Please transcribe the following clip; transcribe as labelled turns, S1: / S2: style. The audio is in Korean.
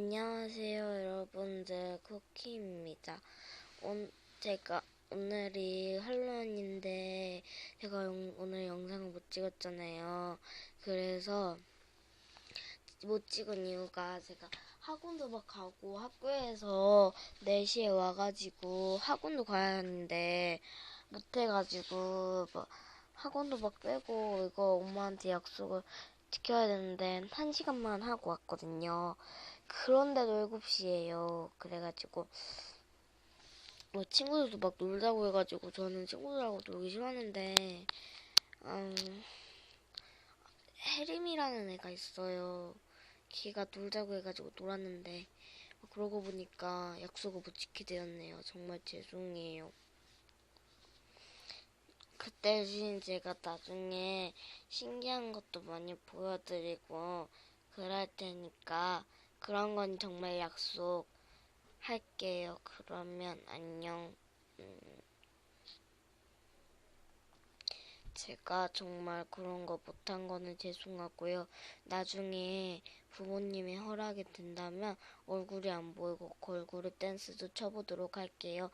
S1: 안녕하세요, 여러분들. 쿠키입니다. 온, 제가 오늘이 할로윈인데 제가 영- 오늘 영상을 못 찍었잖아요. 그래서 못 찍은 이유가 제가 학원도 막 가고 학교에서 4시에 와가지고 학원도 가야 하는데 못해가지고 뭐 학원도 막 빼고 이거 엄마한테 약속을 지켜야 되는데 한 시간만 하고 왔거든요. 그런데도 7시예요. 그래가지고 뭐 친구들도 막 놀자고 해가지고 저는 친구들하고 놀기 싫었는데 음, 혜림이라는 애가 있어요. 걔가 놀자고 해가지고 놀았는데 그러고 보니까 약속을 못 지키게 되었네요. 정말 죄송해요. 그 대신 제가 나중에 신기한 것도 많이 보여드리고 그럴 테니까 그런 건 정말 약속할게요. 그러면 안녕. 음. 제가 정말 그런 거 못한 거는 죄송하고요. 나중에 부모님이 허락이 된다면 얼굴이 안 보이고 걸그룹 댄스도 쳐보도록 할게요.